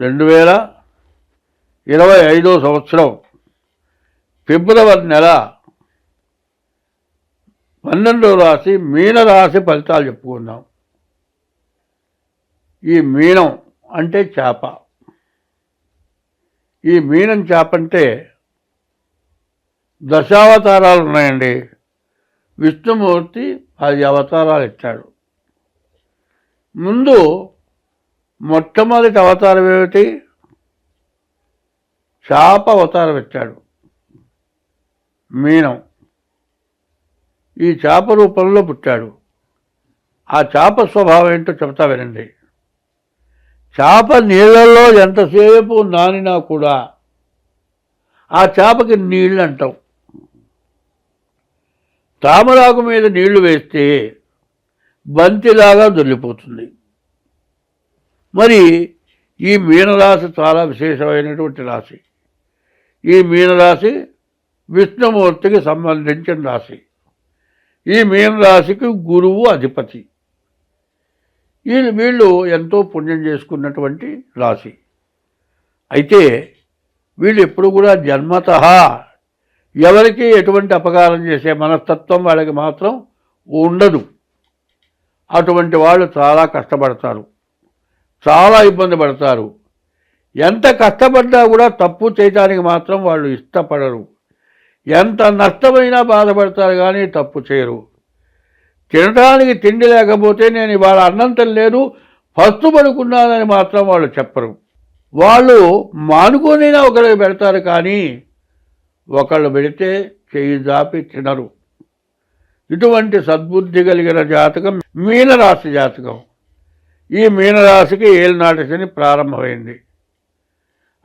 రెండు వేల ఇరవై ఐదో సంవత్సరం ఫిబ్రవరి నెల పన్నెండో రాశి మీనరాశి ఫలితాలు చెప్పుకుందాం. ఈ మీనం అంటే చేప. ఈ మీనం చేప అంటే దశావతారాలు ఉన్నాయండి. విష్ణుమూర్తి పది అవతారాలు ఇచ్చాడు. ముందు మొట్టమొదటి అవతారం ఏమిటి? చేప అవతారం ఇచ్చాడు మీనం. ఈ చేప రూపంలో పుట్టాడు. ఆ చేప స్వభావం ఏంటో చెప్తా వినండి. చేప నీళ్ళల్లో ఎంతసేపు నానినా కూడా ఆ చేపకి నీళ్ళు అంటాం. తామరాకు మీద నీళ్ళు వేస్తే బంతిలాగా దొల్లిపోతుంది మరి ఈ మీనరాశి చాలా విశేషమైనటువంటి రాశి. ఈ మీనరాశి విష్ణుమూర్తికి సంబంధించిన రాశి. ఈ మీనరాశికి గురువు అధిపతి. వీళ్ళు వీళ్ళు ఎంతో పుణ్యం చేసుకున్నటువంటి రాశి. అయితే వీళ్ళు ఎప్పుడు కూడా జన్మత. ఎవరికి ఎటువంటి అపకారం చేసే మనస్తత్వం వాళ్ళకి మాత్రం ఉండదు. అటువంటి వాళ్ళు చాలా కష్టపడతారు. చాలా ఇబ్బంది పడతారు. ఎంత కష్టపడ్డా కూడా తప్పు చేయడానికి మాత్రం వాళ్ళు ఇష్టపడరు. ఎంత నష్టమైనా బాధపడతారు కానీ తప్పు చేయరు. తినడానికి తిండి లేకపోతే నేను ఇవాళ అన్నంతం లేదు ఫస్ట్ పడుకున్నానని మాత్రం వాళ్ళు చెప్పరు. వాళ్ళు మానుకోనైనా ఒకరికి పెడతారు కానీ ఒకళ్ళు పెడితే చెయ్యి జాపి తినరు. ఇటువంటి సద్బుద్ధి కలిగిన జాతకం మీనరాశి జాతకం. ఈ మీనరాశికి ఏలినాటి శని ప్రారంభమైంది.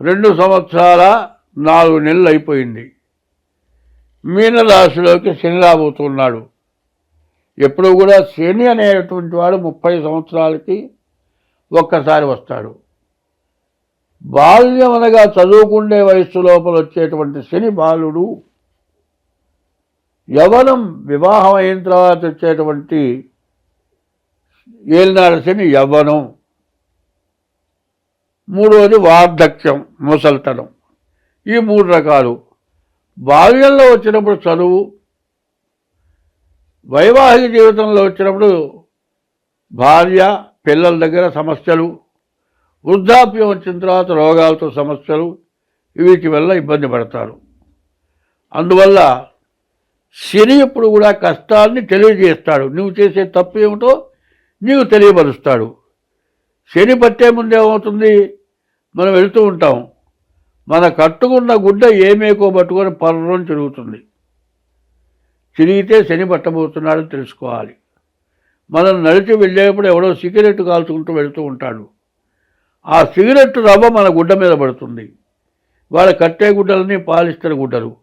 రెండు సంవత్సరాల నాలుగు నెలలు అయిపోయింది. మీనరాశిలోకి శని రాబోతున్నాడు. ఎప్పుడు కూడా శని అనేటువంటి వాడు ముప్పై సంవత్సరాలకి ఒక్కసారి వస్తాడు. బాల్యం అనగా చదువుకుండే వయస్సు లోపల వచ్చేటువంటి శని బాలుడు యవనం వివాహం అయిన తర్వాత వచ్చేటువంటి ఏలినాడు శని యవ్వనం. మూడవది వార్ధక్యం ముసల్తనం. ఈ మూడు రకాలు. బాల్యంలో వచ్చినప్పుడు చదువు వైవాహిక జీవితంలో వచ్చినప్పుడు భార్య పిల్లల దగ్గర సమస్యలు వృద్ధాప్యం వచ్చిన తర్వాత రోగాలతో సమస్యలు వీటి వల్ల ఇబ్బంది పడతారు. అందువల్ల శని ఎప్పుడు కూడా కష్టాన్ని తెలియజేస్తాడు. నువ్వు చేసే తప్పు ఏమిటో నీకు తెలియపరుస్తాడు. శని పట్టే ముందేమవుతుంది మనం వెళుతూ ఉంటాం. మన కట్టుకున్న గుడ్డ ఏమేకో పట్టుకొని పర్రం తిరుగుతుంది. తిరిగితే శని పట్టబోతున్నాడని తెలుసుకోవాలి. మనం నడిచి వెళ్ళేప్పుడు ఎవడో సిగరెట్ కాల్చుకుంటూ వెళుతూ ఉంటాడు. ఆ సిగరెట్ రవ్వ మన గుడ్డ మీద పడుతుంది. వాళ్ళ కట్టే గుడ్డలని పాలిస్తారు గుడ్డలు.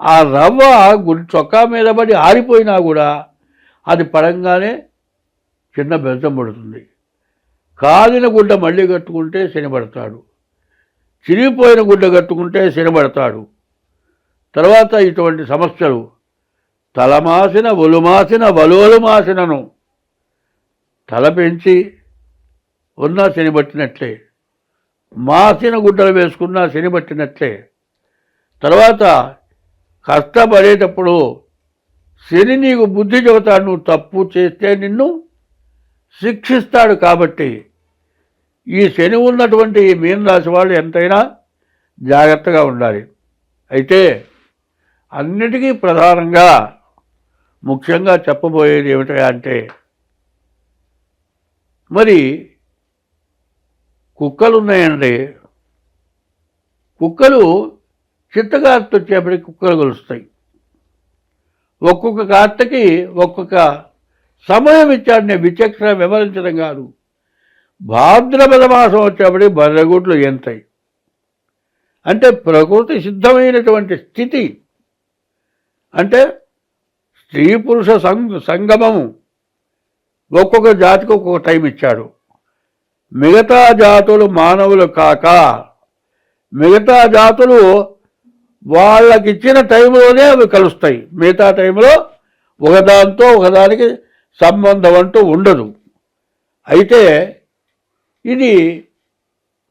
ఆ రవ్వ గుడ్ చొక్కా మీద పడి ఆరిపోయినా కూడా అది పడంగానే చిన్న బెల్లం పడుతుంది. కాలిన గుడ్డ మళ్ళీ కట్టుకుంటే శనిపడతాడు చిరిగిపోయిన గుడ్డ కట్టుకుంటే శనిపడతాడు తర్వాత ఇటువంటి సమస్యలు. తలమాసిన ఒలుమాసిన వలువలు మాసినను తల పెంచి ఉన్నా శనిపట్టినట్లే మాసిన గుడ్డలు వేసుకున్నా శనిపట్టినట్లే తర్వాత కష్టపడేటప్పుడు శని నీకు బుద్ధి చెబుతాడు నువ్వు తప్పు చేస్తే నిన్ను శిక్షిస్తాడు కాబట్టి ఈ శని ఉన్నటువంటి ఈ మీనరాశి వాళ్ళు ఎంతైనా జాగ్రత్తగా ఉండాలి. అయితే అన్నిటికీ ప్రధానంగా ముఖ్యంగా చెప్పబోయేది ఏమిటా అంటే మరి కుక్కలు ఉన్నాయండి. కుక్కలు చిత్తకార్త వచ్చేప్పటికి కుక్కలు కలుస్తాయి. ఒక్కొక్క కార్తకి ఒక్కొక్క సమయం ఇచ్చాడు నేను విచక్షణ వివరించడం కాదు. భాద్రపద మాసం వచ్చేప్పటికి బర్రెగుడ్లు ఎంతాయి? అంటే ప్రకృతి సిద్ధమైనటువంటి స్థితి. అంటే స్త్రీ పురుష సంగమము. ఒక్కొక్క జాతికి ఒక్కొక్క టైం ఇచ్చాడు. మిగతా జాతులు మానవులు కాక మిగతా జాతులు వాళ్ళకి ఇచ్చిన టైంలోనే అవి కలుస్తాయి. మిగతా టైంలో ఒకదాంతో ఒకదానికి సంబంధం అంటూ ఉండదు. అయితే ఇది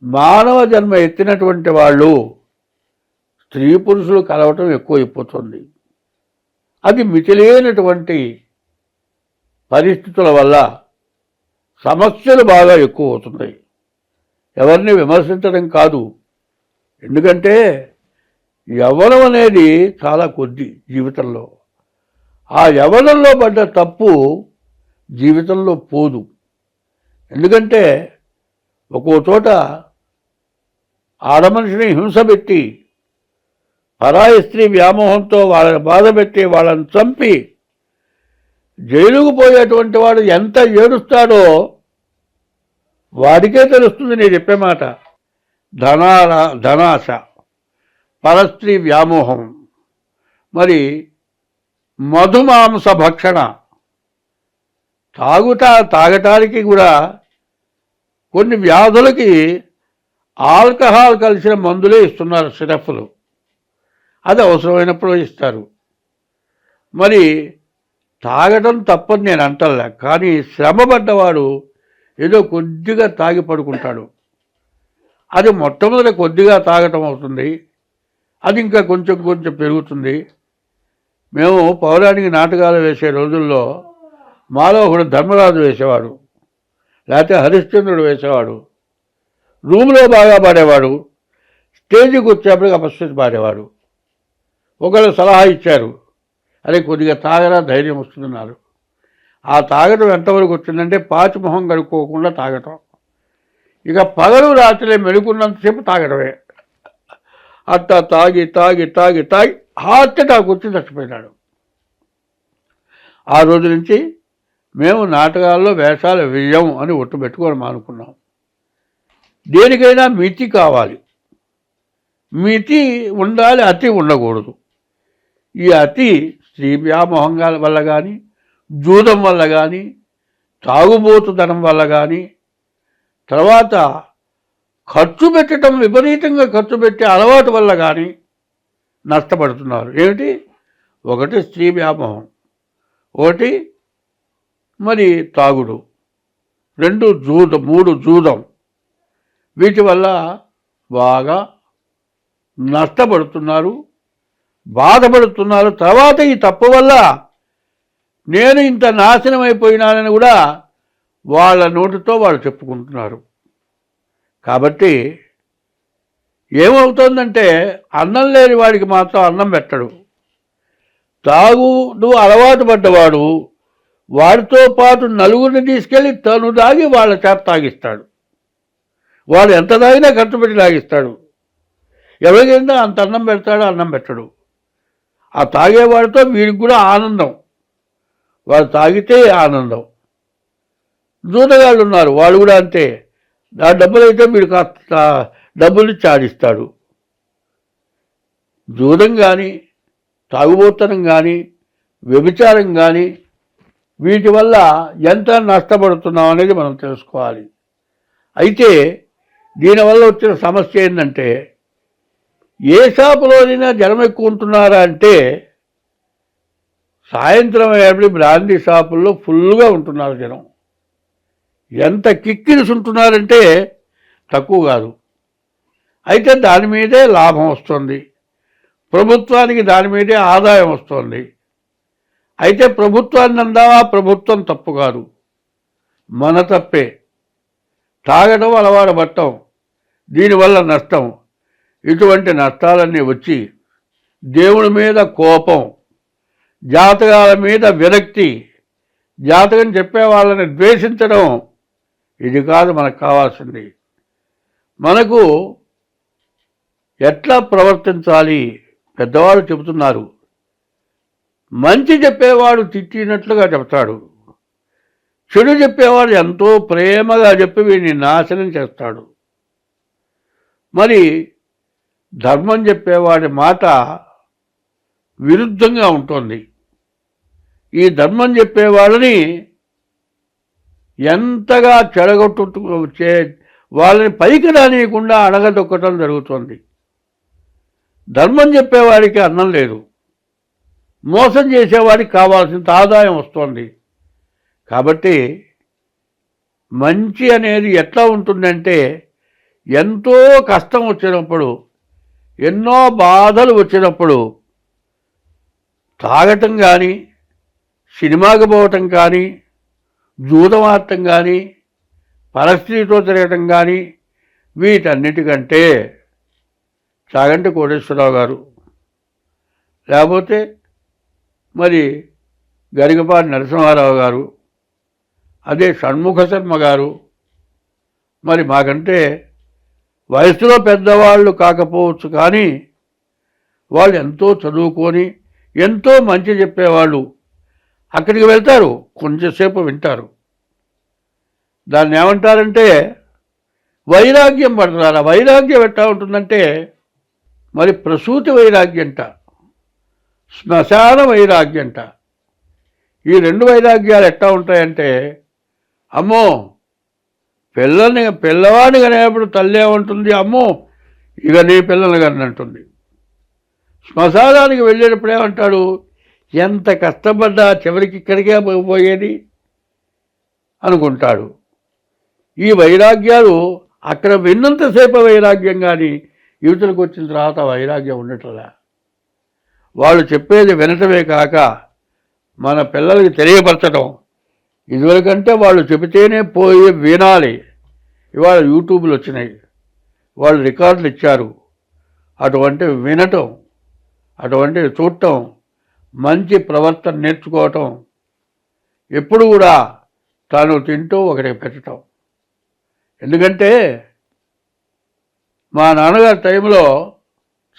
మానవ జన్మ ఎత్తినటువంటి వాళ్ళు స్త్రీ పురుషులు కలవటం ఎక్కువైపోతుంది. అది మితిలేనటువంటి పరిస్థితుల వల్ల సమస్యలు బాగా ఎక్కువ అవుతున్నాయి ఎవరిని విమర్శించడం కాదు. ఎందుకంటే యవనం అనేది చాలా కొద్ది జీవితంలో. ఆ యవనంలో పడ్డ తప్పు జీవితంలో పోదు. ఎందుకంటే ఒక్కో చోట ఆడమనిషిని హింస పెట్టి పరాయి స్త్రీ వ్యామోహంతో వాళ్ళని బాధపెట్టి వాళ్ళని చంపి జైలుకు పోయేటువంటి వాడు ఎంత ఏడుస్తాడో వాడికే తెలుస్తుంది నేను చెప్పే మాట. ధనాల ధనాశ పరస్త్రీ వ్యామోహం. మరి మధుమాంస భక్షణ. తాగుట తాగటానికి కూడా కొన్ని వ్యాధులకి ఆల్కహాల్ కలిసిన మందులే ఇస్తున్నారు సిరఫ్లు. అది అవసరమైనప్పుడు ఇస్తారు. మరి తాగడం తప్పని నేను అంటలే కానీ శ్రమపడ్డవాడు ఏదో కొద్దిగా తాగి పడుకుంటాడు. అది మొట్టమొదటి కొద్దిగా తాగటం అవుతుంది. అది ఇంకా కొంచెం కొంచెం పెరుగుతుంది. మేము పౌరాణిక నాటకాలు వేసే రోజుల్లో మాలో ఒకడు ధర్మరాజు వేసేవాడు లేకపోతే హరిశ్చంద్రుడు వేసేవాడు. రూమ్లో బాగా పాడేవాడు స్టేజ్కి వచ్చేప్పటికి అపస్థితి పాడేవాడు. ఒకళ్ళు సలహా ఇచ్చారు అదే కొద్దిగా తాగరా ధైర్యం వస్తుందన్నారు. ఆ తాగటం ఎంతవరకు వచ్చిందంటే పాచి మొహం కడుక్కోకుండా తాగటం. ఇక పగలు రాత్రి మెలుకున్నంతసేపు తాగడమే అట్టా తాగి తాగి తాగి తాగి హార్ట్ అటాక్ వచ్చి చచ్చిపోయినాడు. ఆ రోజు నుంచి మేము నాటకాల్లో వేషాలు వేయం అని ఒట్టు పెట్టుకొని మానుకున్నాం దేనికైనా మితి కావాలి. మితి ఉండాలి అతి ఉండకూడదు. ఈ అతి స్త్రీ వ్యామోహంగా వల్ల కానీ జూదం వల్ల కానీ తాగుబోతుదనం వల్ల కానీ తర్వాత ఖర్చు పెట్టడం విపరీతంగా ఖర్చు పెట్టే అలవాటు వల్ల కానీ నష్టపడుతున్నారు. ఏమిటి? ఒకటి స్త్రీ వ్యామోహం. ఒకటి మరి తాగుడు. రెండు జూదం మూడు జూదం. వీటి వల్ల బాగా నష్టపడుతున్నారు బాధపడుతున్నారు. తర్వాత ఈ తప్పు వల్ల నేను ఇంత నాశనం అయిపోయినానని కూడా వాళ్ళ నోటితో వాళ్ళు చెప్పుకుంటున్నారు. కాబట్టి ఏమవుతుందంటే అన్నం లేని వాడికి మాత్రం అన్నం పెట్టడు. తాగుడు అలవాటు పడ్డవాడు. వాడితో పాటు నలుగురిని తీసుకెళ్ళి తను తాగి వాళ్ళ చేత తాగిస్తాడు. వాడు ఎంత తాగినా ఖర్చు పెట్టి తాగిస్తాడు ఎవరికైనా అంత అన్నం పెడతాడు అన్నం పెట్టడు. ఆ తాగేవాడితో వీడికి కూడా ఆనందం. వాడు తాగితే ఆనందం. దూతగాళ్ళు ఉన్నారు వాళ్ళు కూడా అంతే. ఆ డబ్బులు అయితే వీడు కాస్త డబ్బులు చాడిస్తాడు దూరం కానీ తాగుబోతనం కానీ వ్యభిచారం కానీ వీటి వల్ల ఎంత నష్టపడుతున్నాం అనేది మనం తెలుసుకోవాలి. అయితే దీనివల్ల వచ్చిన సమస్య ఏంటంటే ఏ షాపులోనైనా జనం ఎక్కువ ఉంటున్నారా అంటే సాయంత్రం అయ్యేప్పుడు బ్రాందీ షాపుల్లో ఫుల్గా ఉంటున్నారు జనం. ఎంత కిక్కిరిసి ఉంటున్నారంటే తక్కువ కాదు. అయితే దాని మీదే లాభం వస్తుంది. ప్రభుత్వానికి దాని మీదే ఆదాయం వస్తుంది. అయితే ప్రభుత్వాన్ని అందావా? ప్రభుత్వం తప్పు కాదు. మన తప్పే. తాగడం అలవాటు పట్టం. దీనివల్ల నష్టం. ఇటువంటి నష్టాలన్నీ వచ్చి దేవుడి మీద కోపం జాతకాల మీద విరక్తి జాతకం చెప్పే వాళ్ళని ద్వేషించడం ఇది కాదు మనకు కావాల్సింది. మనకు ఎట్లా ప్రవర్తించాలి? పెద్దవాళ్ళు చెబుతున్నారు. మంచి చెప్పేవాడు తిట్టినట్లుగా చెప్తాడు. చెడు చెప్పేవాడు ఎంతో ప్రేమగా చెప్పి వీడిని నాశనం చేస్తాడు. మరి ధర్మం చెప్పేవాడి మాట విరుద్ధంగా ఉంటుంది. ఈ ధర్మం చెప్పేవాళ్ళని ఎంతగా చెడగొట్టు చే వాళ్ళని పైకి రానియకుండా అడగదొక్కటం జరుగుతుంది. ధర్మం చెప్పేవాడికి అన్నం లేదు. మోసం చేసేవాడికి కావాల్సినంత ఆదాయం వస్తుంది. కాబట్టి మంచి అనేది ఎట్లా ఉంటుందంటే ఎంతో కష్టం వచ్చినప్పుడు ఎన్నో బాధలు వచ్చినప్పుడు తాగటం కానీ సినిమాకి పోవటం కానీ జూదమాడటం కానీ పరిస్థితితో తిరగటం కానీ వీటన్నిటికంటే చాగంటి కోటేశ్వరరావు గారు. లేకపోతే మరి గరిగపాటి నరసింహారావు గారు అదే షణ్ముఖ శర్మ గారు మరి మాకంటే వయసులో పెద్దవాళ్ళు కాకపోవచ్చు కానీ వాళ్ళు ఎంతో చదువుకొని ఎంతో మంచి చెప్పేవాళ్ళు. అక్కడికి వెళ్తారు కొంచెంసేపు వింటారు. దాన్ని ఏమంటారంటే వైరాగ్యం పడతారు ఆ వైరాగ్యం ఎట్టా ఉంటుందంటే మరి ప్రసూతి వైరాగ్యంట శ్మశాన వైరాగ్యంట ఈ రెండు వైరాగ్యాలు ఎట్లా ఉంటాయంటే అమ్మో పిల్లని పిల్లవాడిని కనేప్పుడు తల్లి ఏమంటుంది? అమ్మో ఇక నీ పిల్లలు కానీ అంటుంది శ్మశానానికి వెళ్ళేటప్పుడు ఏమంటాడు? ఎంత కష్టపడ్డా చివరికి ఇక్కడికే పోయేది? అనుకుంటాడు. ఈ వైరాగ్యాలు అక్కడ విన్నంతసేపు వైరాగ్యం కానీ యువతలకు వచ్చిన తర్వాత వైరాగ్యం ఉండట్లే వాళ్ళు చెప్పేది వినటమే కాక మన పిల్లలకి తెలియపరచడం ఇదివరకంటే వాళ్ళు చెబితేనే పోయి వినాలి. ఇవాళ యూట్యూబ్లు వచ్చినాయి. వాళ్ళు రికార్డులు ఇచ్చారు. అటువంటి వినటం అటువంటివి చూడటం మంచి ప్రవర్తన నేర్చుకోవటం ఎప్పుడు కూడా తాను తింటూ ఒకటి పెట్టడం ఎందుకంటే మా నాన్నగారి టైంలో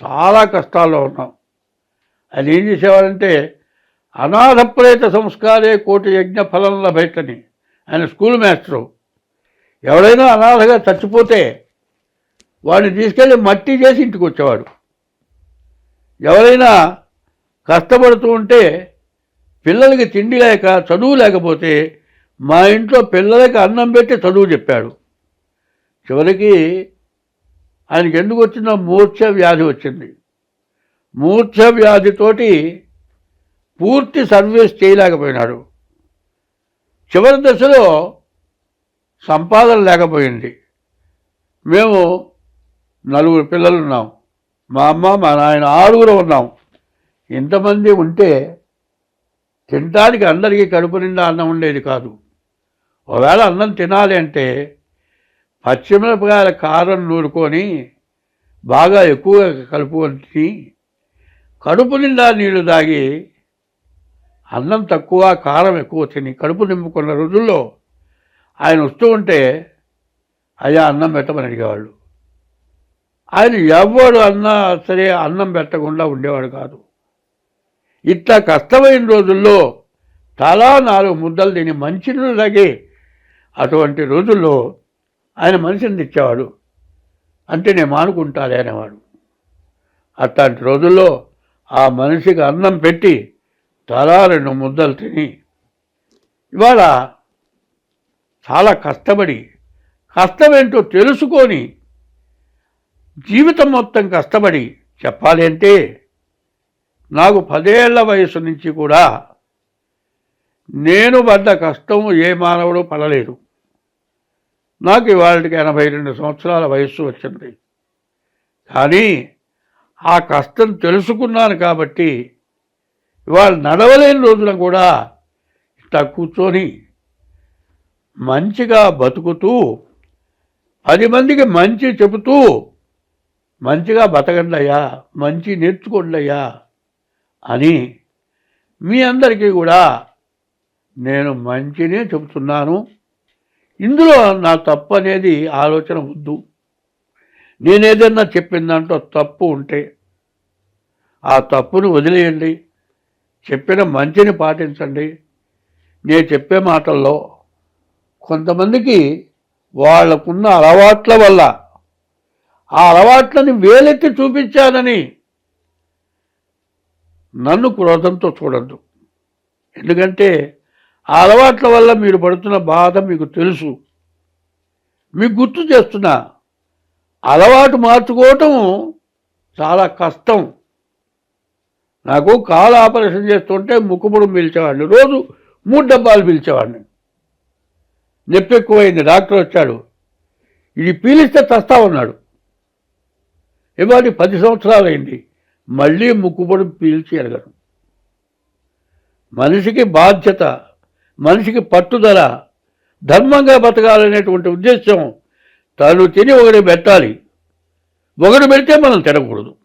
చాలా కష్టాల్లో ఉన్నాం. ఆయన ఏం చేసేవాడంటే అనాథ ప్రేత సంస్కారే కోటి యజ్ఞ ఫలం లభైతని ఆయన స్కూల్ మాస్టరు. ఎవడైనా అనాథగా చచ్చిపోతే వాడిని తీసుకెళ్ళి మట్టి చేసి ఇంటికి వచ్చేవాడు. ఎవరైనా కష్టపడుతూ ఉంటే పిల్లలకి తిండి లేక చదువు లేకపోతే మా ఇంట్లో పిల్లలకి అన్నం పెట్టి చదువు చెప్పాడు. చివరికి ఆయనకి ఎందుకు వచ్చిందో మూర్ఛ వ్యాధి వచ్చింది. మూర్ఛ వ్యాధితోటి పూర్తి సర్వీస్ చేయలేకపోయినాడు చివరి దశలో సంపాదన లేకపోయింది. మేము నలుగురు పిల్లలు ఉన్నాం. మా అమ్మ మా నాయన ఆరుగురు ఉన్నాం. ఇంతమంది ఉంటే తినటానికి అందరికీ కడుపు నిండా అన్నం ఉండేది కాదు. ఒకవేళ అన్నం తినాలి అంటే పచ్చిమిరపకాయల కారం నూరుకొని బాగా ఎక్కువగా కలుపుకొని కడుపు నిండా నీళ్ళు తాగి అన్నం తక్కువ కారం ఎక్కువ తిని కడుపు నింపుకున్న రోజుల్లో ఆయన వస్తూ ఉంటే అయ్యా అన్నం పెట్టమని అడిగేవాళ్ళు. ఆయన ఎవడు అన్నా సరే అన్నం పెట్టకుండా ఉండేవాడు కాదు. ఇట్లా కష్టమైన రోజుల్లో చాలా నాలుగు ముద్దలు తిని మంచినీళ్ళు తాగి అటువంటి రోజుల్లో ఆయన మనిషిని తెచ్చేవాడు. అంటే నేను మానుకుంటాలే అనేవాడు. అట్లాంటి రోజుల్లో ఆ మనిషికి అన్నం పెట్టి తలా రెండు ముద్దలు తిని ఇవాళ చాలా కష్టపడి కష్టమేంటో తెలుసుకొని జీవితం మొత్తం కష్టపడి చెప్పాలి అంటే నాకు పదేళ్ళ వయసు నుంచి కూడా నేను పడ్డ కష్టం ఏ మానవుడు పడలేదు. నాకు ఇవాళకి ఎనభై రెండు సంవత్సరాల వయస్సు వచ్చింది. కానీ ఆ కష్టం తెలుసుకున్నాను కాబట్టి ఇవాళ నడవలేని రోజున కూడా ఇట్లా కూర్చొని మంచిగా బతుకుతూ పది మందికి మంచి చెబుతూ మంచిగా బతకండి అయ్యా మంచి నేర్చుకోండి అయ్యా అని మీ అందరికీ కూడా నేను మంచినే చెబుతున్నాను. ఇందులో నా తప్పు అనేది ఆలోచన వద్దు. నేనేదన్నా చెప్పిన దాంట్లో తప్పు ఉంటే ఆ తప్పును వదిలేయండి. చెప్పిన మంచిని పాటించండి. నేను చెప్పే మాటల్లో కొంతమందికి వాళ్ళకున్న అలవాట్ల వల్ల ఆ అలవాట్లని వేలెత్తి చూపించానని నన్ను క్రోధంతో చూడద్దు. ఎందుకంటే ఆ అలవాట్ల వల్ల మీరు పడుతున్న బాధ మీకు తెలుసు. మీకు గుర్తు చేస్తున్నా అలవాటు మార్చుకోవటం చాలా కష్టం. నాకు కాలు ఆపరేషన్ చేస్తుంటే ముక్కుముడు పిలిచేవాడిని. రోజు మూడు డబ్బాలు పిలిచేవాడిని. నొప్పి ఎక్కువైంది. డాక్టర్ వచ్చాడు. ఇది పీలిస్తే చస్తా ఉన్నాడు. ఇవాళ పది సంవత్సరాలైంది. మళ్ళీ ముక్కుపొడి పీల్చి ఎరగను మనిషికి బాధ్యత మనిషికి పట్టుదల ధర్మంగా బతకాలనేటువంటి ఉద్దేశం తను తిని ఒకటి పెట్టాలి. ఒకటి పెడితే మనం తినకూడదు.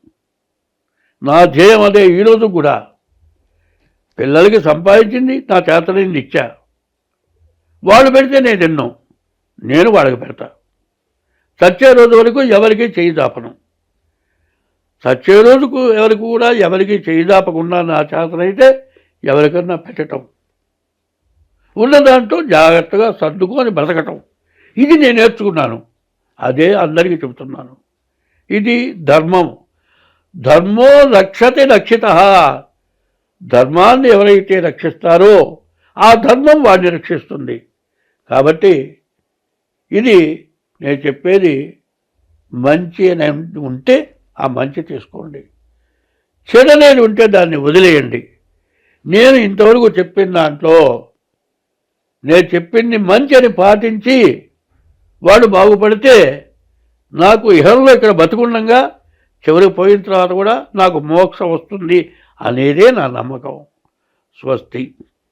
నా ధ్యేయం అదే ఈరోజు కూడా. పిల్లలకి సంపాదించింది నా చేతనైంది ఇచ్చా. వాళ్ళు పెడితే నేను తిన్నాం. నేను వాళ్ళకి పెడతా. చచ్చే రోజు వరకు ఎవరికి చేయి దాపను. చచ్చే రోజుకు ఎవరికి కూడా ఎవరికి చేయి దాపకుండా నా చేతనైతే ఎవరికన్నా పెట్టటం. ఉన్న దాంట్లో జాగ్రత్తగా సర్దుకొని బ్రతకటం. ఇది నేను నేర్చుకున్నాను. అదే అందరికీ చెబుతున్నాను. ఇది ధర్మం. ధర్మో రక్షతే రక్షిత. ధర్మాన్ని ఎవరైతే రక్షిస్తారో ఆ ధర్మం వాడిని రక్షిస్తుంది. కాబట్టి ఇది నేను చెప్పేది మంచి అని ఉంటే ఆ మంచి తీసుకోండి. చెడనేది ఉంటే దాన్ని వదిలేయండి. నేను ఇంతవరకు చెప్పిన దాంట్లో నేను చెప్పింది మంచి అని పాటించి వాడు బాగుపడితే నాకు ఇహంలో ఇక్కడ బతుకుండగా చివరికి పోయిన తర్వాత కూడా నాకు మోక్షం వస్తుంది అనేదే నా నమ్మకం. స్వస్తి.